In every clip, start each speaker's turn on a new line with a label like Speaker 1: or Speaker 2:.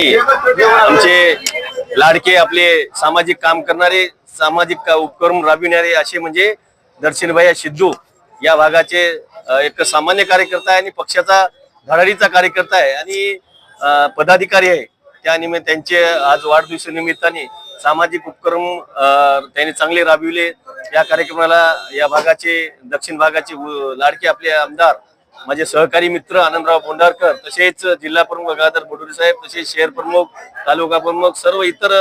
Speaker 1: आमचे लाडके आपले सामाजिक काम करणारे सामाजिक का- उपक्रम राबविणारे असे म्हणजे दर्शनभाई सिद्धू या भागाचे एक सामान्य कार्यकर्ता आहे आणि पक्षाचा धडाडीचा कार्यकर्ता आहे आणि पदाधिकारी आहे. त्यानिमित्त त्यांचे आज वाढदिवसानिमित्ताने सामाजिक उपक्रम त्यांनी चांगले राबविले. या कार्यक्रमाला या भागाचे दक्षिण भागाचे लाडके आपले आमदार माझे सहकारी मित्र आनंदराव बोंडारकर तसेच जिल्हा प्रमुख गंगाधर बोडुरे साहेब तसेच शहर प्रमुख तालुका प्रमुख सर्व इतर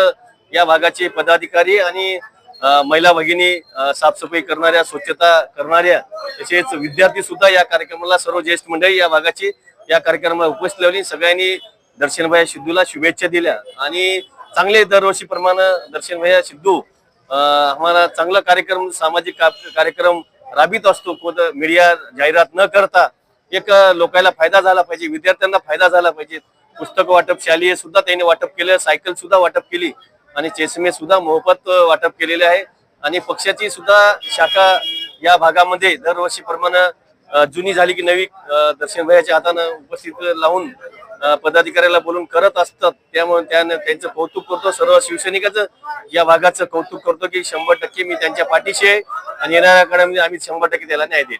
Speaker 1: या भागाचे पदाधिकारी आणि महिला भगिनी साफसफाई करणाऱ्या स्वच्छता करणाऱ्या तसेच विद्यार्थी सुद्धा या कार्यक्रमाला सर्व ज्येष्ठ मंडळी या भागाची या कार्यक्रमाला उपस्थित लावली सगळ्यांनी दर्शनभाई सिद्धूला शुभेच्छा दिल्या. आणि चांगले दरवर्षी प्रमाणे दर्शनभाई सिद्धू आम्हाला चांगला कार्यक्रम सामाजिक कार्यक्रम राबित असतो. कोणतं मीडिया जाहिरात न करता एक लोकांना फायदा झाला पाहिजे विद्यार्थ्यांना फायदा झाला पाहिजे. पुस्तक वाटप शालेय सुद्धा त्यांनी वाटप केलं सायकल सुद्धा वाटप केली आणि चेसमे सुद्धा मोफत वाटप केलेले आहे. आणि पक्षाची सुद्धा शाखा या भागामध्ये दरवर्षी प्रमाणे जुनी झाली की नवी दर्शन दर्शनभाईच्या हातानं उपस्थित लावून पदाधिकाऱ्याला बोलून करत असतात. त्यामुळे त्यानं त्यांचं कौतुक करतो. सर्व शिवसैनिकाचं या भागाचं कौतुक करतो की शंभर टक्के मी त्यांच्या पाठीशी आहे आणि येणाऱ्या काळामध्ये आम्ही शंभर टक्के त्याला न्याय देईल